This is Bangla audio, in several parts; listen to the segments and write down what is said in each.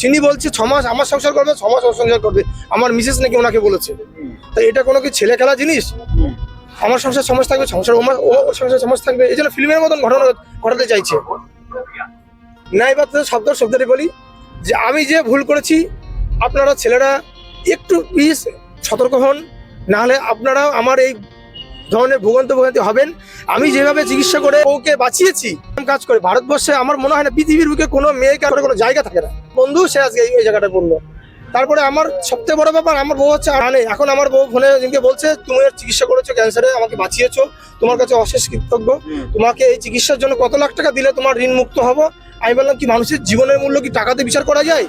চিনি বলছে ছ মাস, আমার সংসার করবে ছমাস মাস ওর সংসার করবে। আমার মিসেস নাকি ওনাকে বলেছে। তো এটা কোনো কি ছেলে খেলা জিনিস? আমার সংসার সমাজ থাকবে, সংসার ওর সংসার সমাজ থাকবে। এই জন্য ফিল্মের মতন ঘটনা ঘটাতে চাইছে। নাই বা শব্দ শব্দটি বলি যে, আমি যে ভুল করেছি, আপনারা ছেলেরা একটু প্লিজ সতর্ক হন। নাহলে আপনারা আমার এই ধরনের ভোগান্ত ভোগান্তি হবেন। আমি যেভাবে চিকিৎসা করে ওকে বাঁচিয়েছি, কাজ করে, ভারতবর্ষে আমার মনে হয় না পৃথিবীর বুকে কোনো মেয়েকে কোনো জায়গা থাকে না। বন্ধু সে আজকে এই- জায়গাটা পড়ল তারপরে আমার সবথেকে বড় ব্যাপার, আমার বউ হচ্ছে আনে এখন আমার বউ ফোনে দিনকে বলছে, তুমি চিকিৎসা করেছ ক্যান্সারে, আমাকে বাঁচিয়েছো, তোমার কাছে অশেষ কৃতজ্ঞ। তোমাকে এই চিকিৎসার জন্য কত লাখ টাকা দিলে তোমার ঋণ মুক্ত হব? আমি বললাম, কি মানুষের জীবনের মূল্য কি টাকাতে বিচার করা যায়?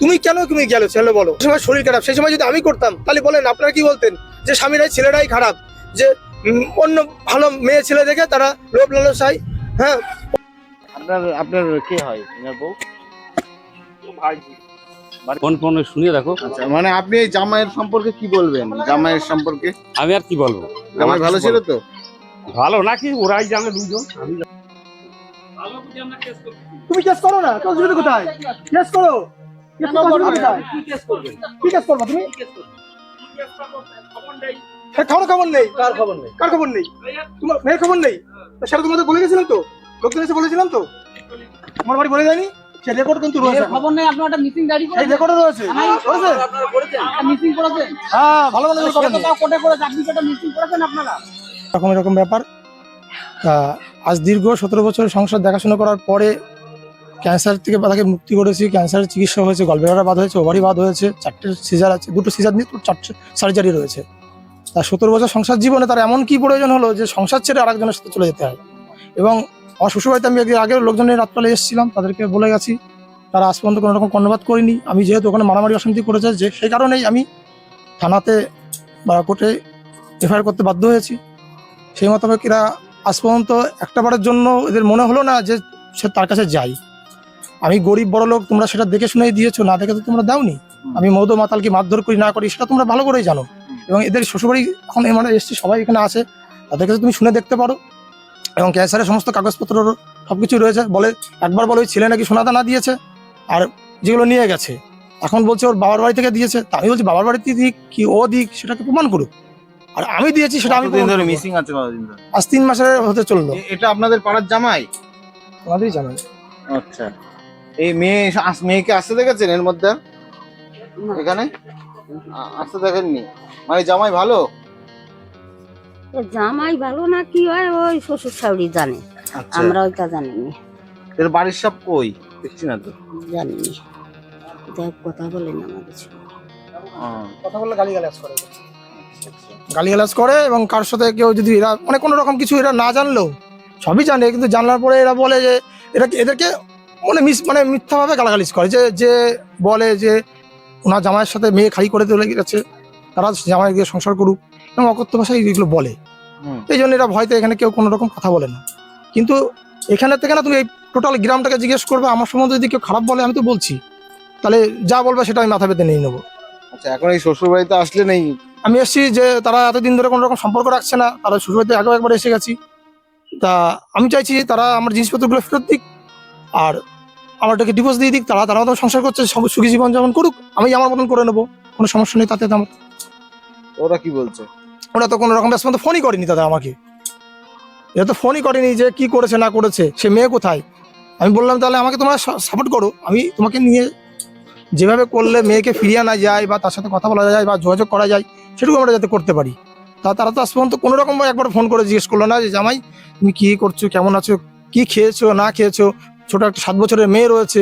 তুমি কেন তুমি গেলো? ছেলে বলো। সময় শরীর খারাপ। সেই সময় যদি আমি করতাম, তাহলে বলেন, আপনারা কি বলতেন? যে স্বামীরাই, ছেলেরাই খারাপ। যে অন্য ভালো মেয়ে ছেলে দেখে তারা লোভ লালসাই হ্যাঁ। আপনার আপনার কে হয়? আপনার বউ? ফোন ফোন আচ্ছা মানে আপনি এই জামাইয়ের সম্পর্কে কি বলবেন? জামাইয়ের সম্পর্কে? আমি আর কি বলব? জামাই ভালো ছিল তো? ভালো নাকি? ওরাই জানে দুজন আমি তুমি কেস করো না অসুবিধা কোথায়? কেস করো? কি কেস করবা? তুমি? কারও খবর নেই। কার খবর নেই? কার খবর নেই? তোমার মেয়ের খবর নেই? তা সেটা তোমাদের বলে গেছিলাম তো? লোকজন এসে বলেছিলাম তো? আমার বাড়ি বলে যায়নি? সে রেকর্ড কিন্তু রয়েছে। খবর নেই আপনার একটা ডায়েরি করেছেন। রেকর্ডে রয়েছে। রয়েছে? একটা মিসিং করেছেন। হ্যাঁ ভালো ভালো তো কোর্টে করে মিসিং করেছেন আপনারা? এরকম এরকম ব্যাপার। তা আজ দীর্ঘ সতেরো বছর সংসার দেখাশোনা করার পরে ক্যান্সার থেকে তাকে মুক্তি করেছি। ক্যান্সারের চিকিৎসা হয়েছে গলব্লাডার বাদ হয়েছে ওভারি বাদ হয়েছে চারটে সিজার আছে দুটো সিজার নিয়ে চারটে সার্জারি রয়েছে। তার সতেরো বছর সংসার জীবনে তার এমন কি প্রয়োজন হলো যে সংসার ছেড়ে আরেকজনের সাথে চলে যেতে হয়? এবং আমার শ্বশুরবাড়িতে আমি আগের লোকজনের রাতপালে এসেছিলাম, তাদেরকে বলে গেছি। তারা আজ পর্যন্ত কোনো রকম করিনি। আমি যেহেতু ওখানে মারামারি অশান্তি করেছে, যে সেই কারণেই আমি থানাতে বা কোর্টে এফআইআর করতে বাধ্য হয়েছি। সেই মোতাবেক এরা আজ পর্যন্ত একটাবারের জন্য এদের মনে হলো না যে সে তার কাছে যাই আমি গরিব বড় লোক, তোমরা সেটা দেখে শুনেই দিয়েছ, না দেখে তো তোমরা দাওনি। আমি মৌদ মাতালকে মারধর করি, না করি, সেটা তোমরা ভালো করেই জানো। এবং এদের শ্বশুরবাড়ি এখন মানে এসছে, সবাই এখানে আছে। তাদের কাছে তুমি শুনে দেখতে পারো। এবং ক্যান্সারের সমস্ত কাগজপত্র সব কিছু রয়েছে। বলে একবার বলে ওই ছেলে নাকি সোনাদানা দিয়েছে আর যেগুলো নিয়ে গেছে। এখন বলছে ওর বাবার বাড়ি থেকে দিয়েছে। তা আমি বলছি বাবার বাড়িতে দিক কি ও দিক? সেটাকে প্রমাণ করুক। আর আমি দিয়েছি সেটা আমি ধরে মিসিং আছে কতদিন ধরে। আজ তিন মাসের হতে চলল। এটা আপনাদের পাড়ার জামাই? তোমাদেরই জানেন আচ্ছা। এই মেয়ে আস- মেয়েকে আসতে দেখেছেন এর মধ্যে? এখানে? আ- আসতে দেখেননি। মানে জামাই ভালো? জামাই ভালো না কি হয়? ওই শ্বশুর শাশুড়ি জানে। আচ্ছা। আমরা ওইটা জানিনি। এর বাড়ির সব কই? দেখছি না তো। জানিনি। দেখ কথা বলে না আমাদের সঙ্গে। ও, কথা বললে গালিগালাজ করে। গালিগালাজ করে এবং কার সাথে কেউ যদি এরা মানে কোনো রকম কিছু এরা না জানলেও সবই জানে কিন্তু জানলার পরে এরা বলে যে এরা এদেরকে মানে মিস মানে মিথ্যাভাবে গালাগালিজ করে। যে যে বলে যে ওনার জামাইয়ের সাথে মেয়ে খালি করে তুলে গেছে তারা জামাই গিয়ে সংসার করুক। এবং অকথ্য ভাষায় এগুলো বলে। এই জন্য এরা ভয়তে এখানে কেউ কোনো রকম কথা বলে না। কিন্তু এখানে থেকে না তুমি এই টোটাল গ্রামটাকে জিজ্ঞেস করবে আমার সম্বন্ধে যদি কেউ খারাপ বলে আমি তো বলছি। তাহলে যা বলবে সেটা আমি মাথা পেতে নিয়ে নেব। আচ্ছা এখন এই শ্বশুর বাড়িতে আসলে নেই? আমি এসেছি যে তারা এতদিন ধরে কোনো রকম সম্পর্ক রাখছে না তারা শ্বশুরবাড়িতে আগেও একবার এসে গেছি। তা আমি চাইছি তারা আমার জিনিসপত্রগুলো ফেরত দিক আর আমারটাকে ডিভোর্স দিয়ে দিক তারা তারা মতন সংসার করছে সুখী জীবন যেমন করুক আমি আমার মতন করে নেব কোনো সমস্যা নেই তাতে আমার ওরা কি বলছে? ওরা তো কোনো রকম ব্যস্ত ফোনই করেনি দাদা আমাকে। এরা তো ফোনই করেনি যে কি করেছে, না করেছে, সে মেয়ে কোথায়? আমি বললাম, তাহলে আমাকে তোমরা সাপোর্ট করো। আমি তোমাকে নিয়ে যেভাবে করলে মেয়েকে ফিরিয়ে আনা যায় বা তার সাথে কথা বলা যায় বা যোগাযোগ করা যায়, সেটুকু আমরা যাতে করতে পারি। তা তারা তো আজ পর্যন্ত কোনো রকম একবার ফোন করে জিজ্ঞেস করল না যে, জামাই, তুমি কী করছ? কেমন আছো? কি খেয়েছো? না খেয়েছো? ছোট একটা সাত বছরের মেয়ে রয়েছে।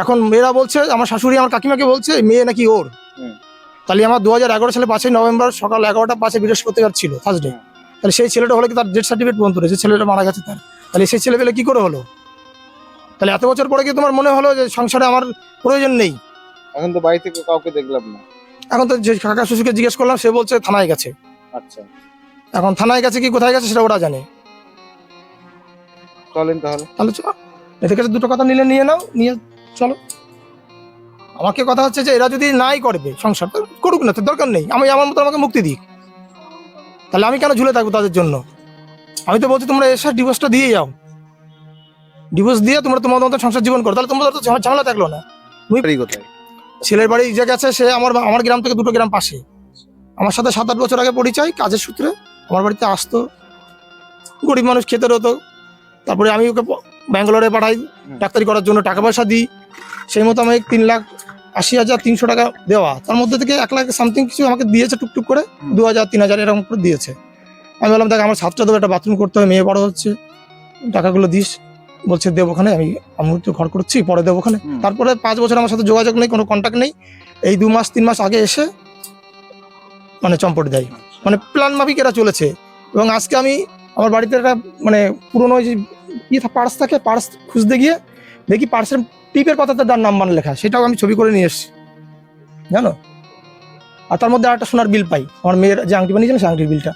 এখন মেয়েরা বলছে, আমার শাশুড়ি আমার কাকিমাকে বলছে মেয়ে নাকি ওর। তাহলে আমার দু হাজার এগারো সালে পাঁচই নভেম্বর সকাল এগারোটা পাঁচে বৃহস্পতিবার ছিল থার্সডে তাহলে সেই ছেলেটা হলে কি তার ডেথ সার্টিফিকেট পর্যন্ত রয়েছে ছেলেটা মারা গেছে তার। তাহলে সেই ছেলে পেলে কি করে হলো? তাহলে এত বছর পরে কি তোমার মনে হলো যে সংসারে আমার প্রয়োজন নেই? এখন তো বাড়ি থেকে কাউকে দেখলাম না। এখন তো যে কাকা শ্বশুরকে জিজ্ঞেস করলাম সে বলছে থানায় গেছে। আচ্ছা। এখন থানায় গেছে কি কোথায় গেছে সেটা ওরা জানে। চলেন তাহলে। তাহলে চলো এদের কাছে দুটো কথা নিলে নিয়ে নাও নিয়ে চলো। আমাকে কথা হচ্ছে যে এরা যদি নাই করবে সংসার তো করুক না তো দরকার নেই। আমি আমার মতো আমাকে মুক্তি দিক। তাহলে আমি কেন ঝুলে থাকব তাদের জন্য? আমি তো বলছি তোমরা এসে ডিভোর্সটা দিয়ে যাও। ডিভোর্স দিয়ে তোমরা তোমাদের মতো সংসার জীবন করো। তাহলে তোমরা তো ঝামেলা থাকল না। ছেলের বাড়ি যে গেছে সে আমার আমার গ্রাম থেকে দুটো গ্রাম পাশে। আমার সাথে সাত আট বছর আগে পরিচয় কাজের সূত্রে আমার বাড়িতে আসতো। গরিব মানুষ খেতে হতো তারপরে আমি ওকে ব্যাঙ্গালোরে পাঠাই। ডাক্তারি করার জন্য টাকা পয়সা দিই। সেই মতো আমাকে তিন লাখ আশি হাজার তিনশো টাকা দেওয়া। তার মধ্যে থেকে এক লাখ সামথিং কিছু আমাকে দিয়েছে টুকটুক করে দু হাজার তিন হাজার এরকম করে দিয়েছে। আমি বললাম দেখ আমার সাতটা দেবো একটা বাথরুম করতে হবে মেয়ে বড় হচ্ছে। টাকাগুলো দিস। বলছে দেবো ওখানে আমি আমি তো ঘর করছি পরে দেবো ওখানে। তারপরে পাঁচ বছর আমার সাথে যোগাযোগ নেই কোনো কন্ট্যাক্ট নেই। এই দু মাস তিন মাস আগে এসে মানে চম্পট দেয়। মানে প্ল্যান মাফিক এরা চলেছে। এবং আজকে আমি আমার বাড়িতে একটা মানে পুরোনো ওই যে ইয়ে পার্স থাকে পার্স খুঁজতে গিয়ে দেখি পার্সের টিপের পাতাতে তার নাম্বার লেখা, সেটাও আমি ছবি করে নিয়ে এসেছি। জানো? আর তার মধ্যে একটা সোনার বিল পাই। আমার মেয়ের যে আংটি বানিয়েছেন সেই আংটির বিলটা।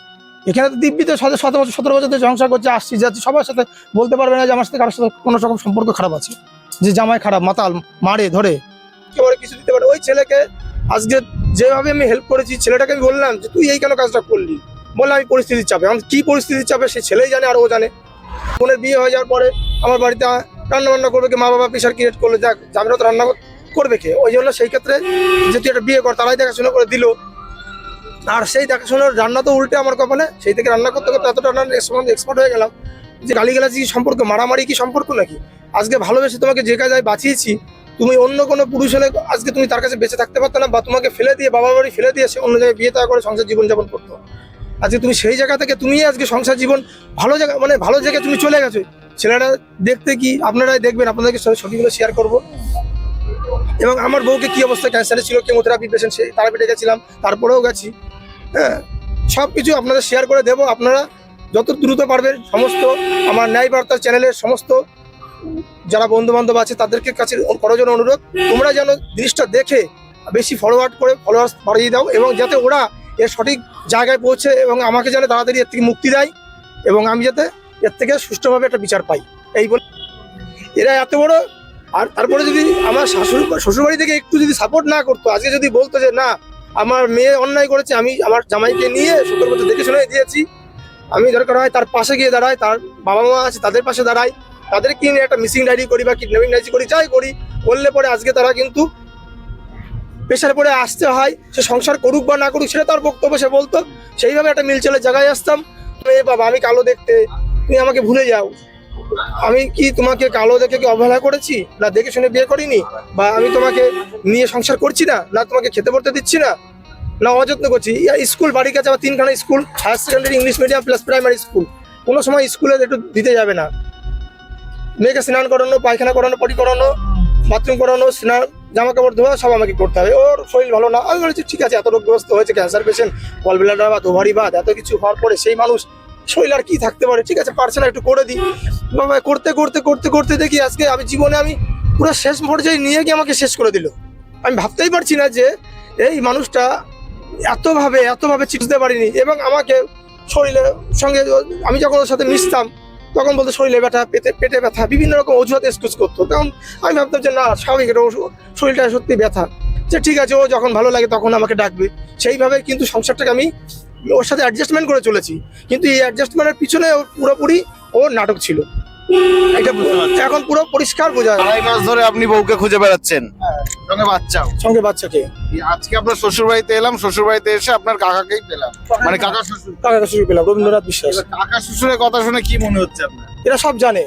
এখানে তো দিব্যি তো সাথে সতেরো বছর সতেরো বছর ধরে সংসার করছে, আসছি, যাচ্ছি, সবার সাথে বলতে পারবে না যে আমার সাথে কারোর সাথে কোনো রকম সম্পর্ক খারাপ আছে। যে জামাই খারাপ, মাতাল, মারে, ধরে। একেবারে কিছু দিতে পারে ওই ছেলেকে আজকে যেভাবে আমি হেল্প করেছি, ছেলেটাকে আমি বললাম যে, তুই এই কেন কাজটা করলি? বললাম, আমি পরিস্থিতির চাপে। এখন কি পরিস্থিতির চাপে সে ছেলেই জানে আর ও জানে। বোনের বিয়ে হয়ে যাওয়ার পরে আমার বাড়িতে রান্না বান্না করবে কি? মা বাবা প্রেশার ক্রিয়েট করলে, যাক যাবে তো রান্না করবে কে? ওই জন্য সেই ক্ষেত্রে যে তুই একটা বিয়ে কর, তারাই দেখাশোনা করে দিল। আর সেই দেখাশোনার রান্না তো উল্টে আমার কপালে। সেই থেকে রান্না করতে করতে এতটা রান্নার এক্সপার্ট হয়ে গেলাম যে গালিগালাজি কি সম্পর্ক, মারামারি কি সম্পর্ক নাকি? আজকে ভালোবেসে তোমাকে যে কাজায় বাঁচিয়েছি, তুমি অন্য কোনো পুরুষ হলে আজকে তুমি তার কাছে বেঁচে থাকতে পারতো না বা তোমাকে ফেলে দিয়ে বাবা বাড়ি ফেলে দিয়ে সে অন্য জায়গায় বিয়ে তা করে সংসার জীবনযাপন করতো। আজকে তুমি সেই জায়গা থেকে তুমি আজকে সংসার জীবন ভালো জায়গা মানে ভালো জায়গায় তুমি চলে গেছো। ছেলেরা দেখতে কি? আপনারাই দেখবেন, আপনাদেরকে ছবিগুলো শেয়ার করব। এবং আমার বউকে কি অবস্থা? ক্যান্সারে ছিল কেমোথেরাপি পেশেন্ট সেই তারাপীঠে গেছিলাম, তারপরেও গেছি। হ্যাঁ সব কিছু আপনাদের শেয়ার করে দেবো। আপনারা যত দ্রুত পারবেন, সমস্ত আমার ন্যায় বার্তা চ্যানেলের সমস্ত যারা বন্ধু বান্ধব আছে, তাদেরকে কাছে করার জন্য অনুরোধ। তোমরা যেন জিনিসটা দেখে বেশি ফলোয়ার্ড করে ফলোয়ার্স বাড়িয়ে দাও এবং যাতে ওরা এর সঠিক জায়গায় পৌঁছে এবং আমাকে যেন তাড়াতাড়ি এর থেকে মুক্তি দেয়। এবং আমি যাতে এর থেকে সুষ্ঠুভাবে একটা বিচার পাই। এই বলে এরা এত বড়, আর তারপরে যদি আমার শাশুড়ি, শ্বশুরবাড়ি থেকে একটু যদি সাপোর্ট না করতো, আজকে যদি বলতো যে, না, আমার মেয়ে অন্যায় করেছে, আমি আমার জামাইকে নিয়ে সত্তর বছর দেখে শুনে দিয়েছি। আমি দরকার হয় তার পাশে গিয়ে দাঁড়াই, তার বাবা মা আছে, তাদের পাশে দাঁড়াই তাদেরকে নিয়ে একটা মিসিং ডায়েরি করি বা কিডন্যাপিং ডায়েরি করি, যাই করি, করলে পরে আজকে তারা কিন্তু প্রেশার পরে আসতে হয়, সে সংসার করুক বা না করুক, সেটা তার বক্তব্য, সে বলতো। সেইভাবে একটা মিল চলে জায়গায় আসতাম। বাবা, আমি কালো দেখতে তুমি আমাকে ভুলে যাও। আমি কি তোমাকে কালো দেখে কি অবহেলা করেছি? না দেখে শুনে বিয়ে করিনি? বা আমি তোমাকে নিয়ে সংসার করছি না? না তোমাকে খেতে পড়তে দিচ্ছি না? না অযত্ন করছি? ইয়া, স্কুল, বাড়ির কাছে আমার তিনখানা school higher secondary English medium plus primary school কোনো সময় স্কুলে একটু দিতে যাবে না। মেয়েকে স্নান করানো, পায়খানা করানো, পটি করানো বাথরুম করানো, স্নান জামা কাপড় ধোয়া, সব আমাকে করতে হবে। ওর শরীর ভালো না। আমি বলেছি, ঠিক আছে, এত রোগগ্রস্ত হয়েছে ক্যান্সার পেশেন্ট গলব্লাডার বা ওভারি বাদ, এত কিছু হওয়ার পরে সেই মানুষ শরীর আর কি থাকতে পারে? ঠিক আছে পারছে না একটু করে দিই। বাবা করতে করতে করতে করতে দেখি আজকে আমি জীবনে আমি পুরো শেষ পর্যায়ে নিয়ে গিয়ে আমাকে শেষ করে দিল। আমি ভাবতেই পারছি না যে এই মানুষটা এতভাবে এতভাবে চিনতে পারিনি এবং আমাকে শরীরের সঙ্গে আমি যখন ওর সাথে মিশতাম, তখন বলতো শরীরে ব্যথা, পেটে পেটে ব্যথা, বিভিন্ন রকম অজুহাত এক্সকিউজ করতো। তখন আমি ভাবতাম যে না, স্বাভাবিক এটা শরীরটা সত্যি ব্যথা। যে ঠিক আছে, ও যখন ভালো লাগে তখন আমাকে ডাকবে। সেইভাবে কিন্তু সংসারটাকে আমি ওর সাথে অ্যাডজাস্টমেন্ট করে চলেছি। কিন্তু এই অ্যাডজাস্টমেন্টের পিছনে ওর পুরোপুরি ও নাটক ছিল। এটা। এখন পুরো পরিষ্কার বোঝা যায়। আড়াই মাস ধরে আপনি বউকে খুঁজে বেড়াচ্ছেন। সঙ্গে বাচ্চাও। সঙ্গে বাচ্চাকে। আজকে আপনার শ্বশুর বাড়িতে এলাম শ্বশুর বাড়িতে এসে আপনার কাকাকেই পেলাম। মানে কাকা শ্বশুর। কাকা শুরু পেলাম রবীন্দ্রনাথ বিশ্বাস। কাকা শ্বশুরের কথা শুনে কি মনে হচ্ছে আপনার? এরা সব জানে।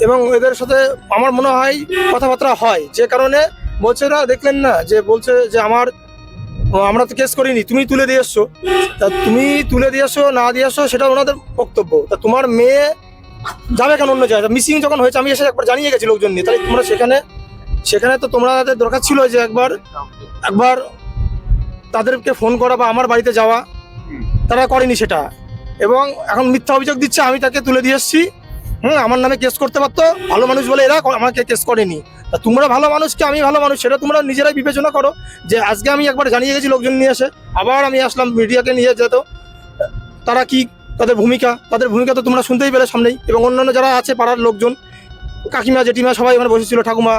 এবং এদের সাথে আমার মনে হয় কথাবার্তা হয়। যে কারণে বলছে না দেখলেন না যে বলছে যে আমার আমরা তো কেস করিনি তুমি তুলে দিয়ে এসছো। তা তুমি তুলে দিয়ে এসো না দিয়ে এসো সেটা ওনাদের বক্তব্য। তা তোমার মেয়ে যাবে কেন অন্য জায়গায়? মিসিং যখন হয়েছে আমি এসে একবার জানিয়ে গেছি লোকজন নিয়ে। তাহলে তোমরা সেখানে সেখানে তো তোমাদের দরকার ছিল যে একবার একবার তাদেরকে ফোন করা বা আমার বাড়িতে যাওয়া। তারা করেনি সেটা। এবং এখন মিথ্যা অভিযোগ দিচ্ছে আমি তাকে তুলে দিয়ে এসেছি। হুম, আমার নামে কেস করতে পারতো? ভালো মানুষ বলে এরা আমাকে কেস করেনি। তা তোমরা ভালো মানুষ কি আমি ভালো মানুষ, সেটা তোমরা নিজেরাই বিবেচনা করো। যে আজকে আমি একবার জানিয়ে গেছি লোকজন নিয়ে এসে, আবার আমি আসলাম মিডিয়াকে নিয়ে যেত। তারা কি, তাদের ভূমিকা? তাদের ভূমিকা তো তোমরা শুনতেই পেলে সামনেই। এবং অন্যান্য যারা আছে পাড়ার লোকজন, কাকিমা, জেঠিমা সবাই ওখানে বসেছিল, ঠাকুমা